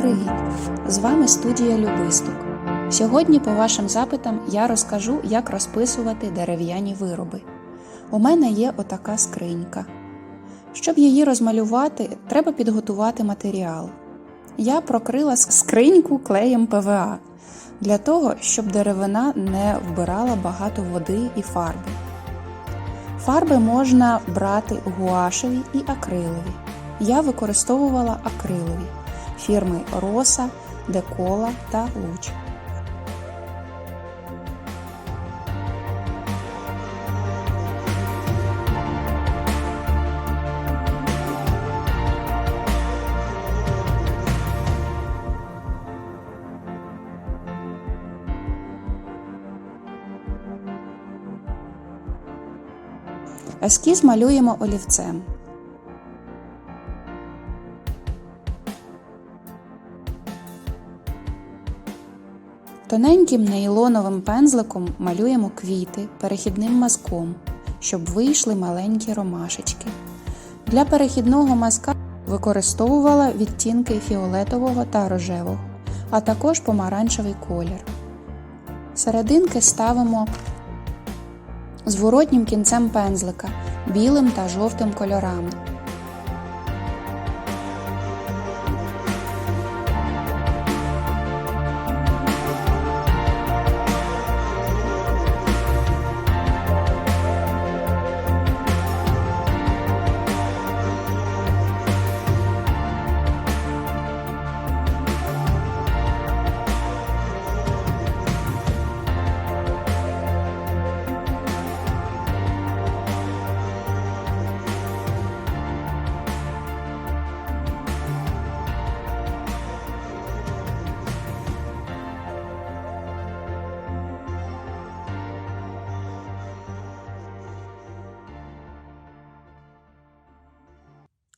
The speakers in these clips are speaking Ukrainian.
привіт! З вами студія Любисток. Сьогодні, по вашим запитам, я розкажу, як розписувати дерев'яні вироби. У мене є отака скринька. Щоб її розмалювати, треба підготувати матеріал. Я прокрила скриньку клеєм ПВА для того, щоб деревина не вбирала багато води і фарби. Фарби можна брати гуашеві і акрилові. Я використовувала акрилові фірми Роса, Декола та Луч. Ескіз малюємо олівцем. Тоненьким нейлоновим пензликом малюємо квіти перехідним мазком, щоб вийшли маленькі ромашечки. Для перехідного мазка використовувала відтінки фіолетового та рожевого, а також помаранчевий колір. Серединки ставимо зворотнім кінцем пензлика білим та жовтим кольорами.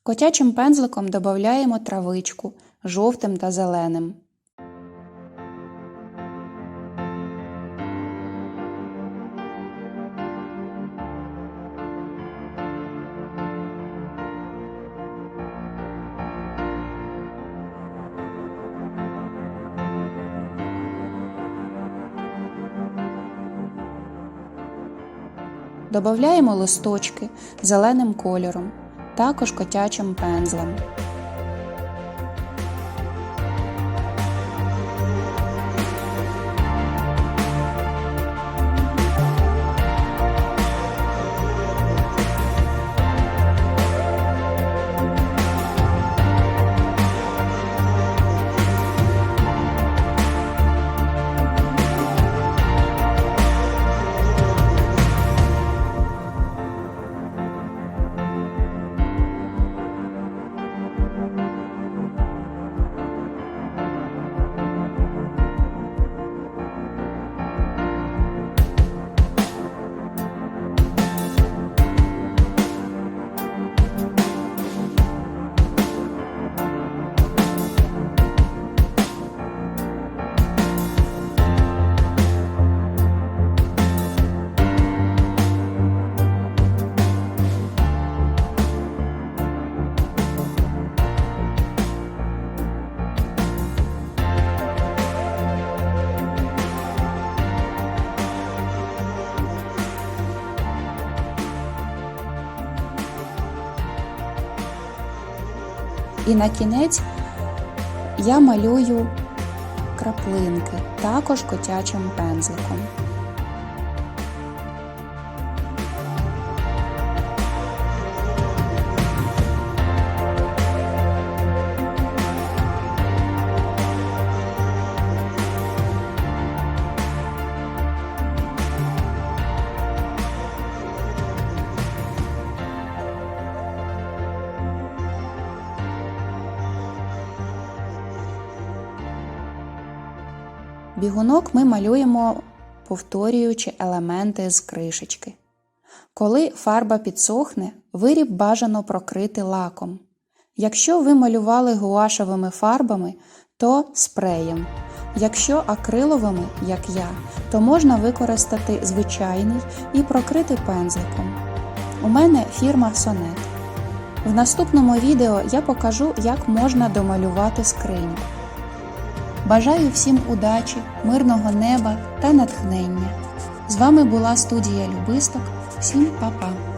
Котячим пензликом додаємо травичку жовтим та зеленим. Додаємо листочки зеленим кольором, також котячим пензлем. І на кінець я малюю краплинки, також котячим пензликом. Бігунок ми малюємо, повторюючи елементи з кришечки. Коли фарба підсохне, виріб бажано прокрити лаком. Якщо ви малювали гуашевими фарбами, то спреєм. Якщо акриловими, як я, то можна використати звичайний і прокрити пензликом. У мене фірма Сонет. В наступному відео я покажу, як можна домалювати скриньку. Бажаю всім удачі, мирного неба та натхнення. З вами була студія Любисток. Всім па-па!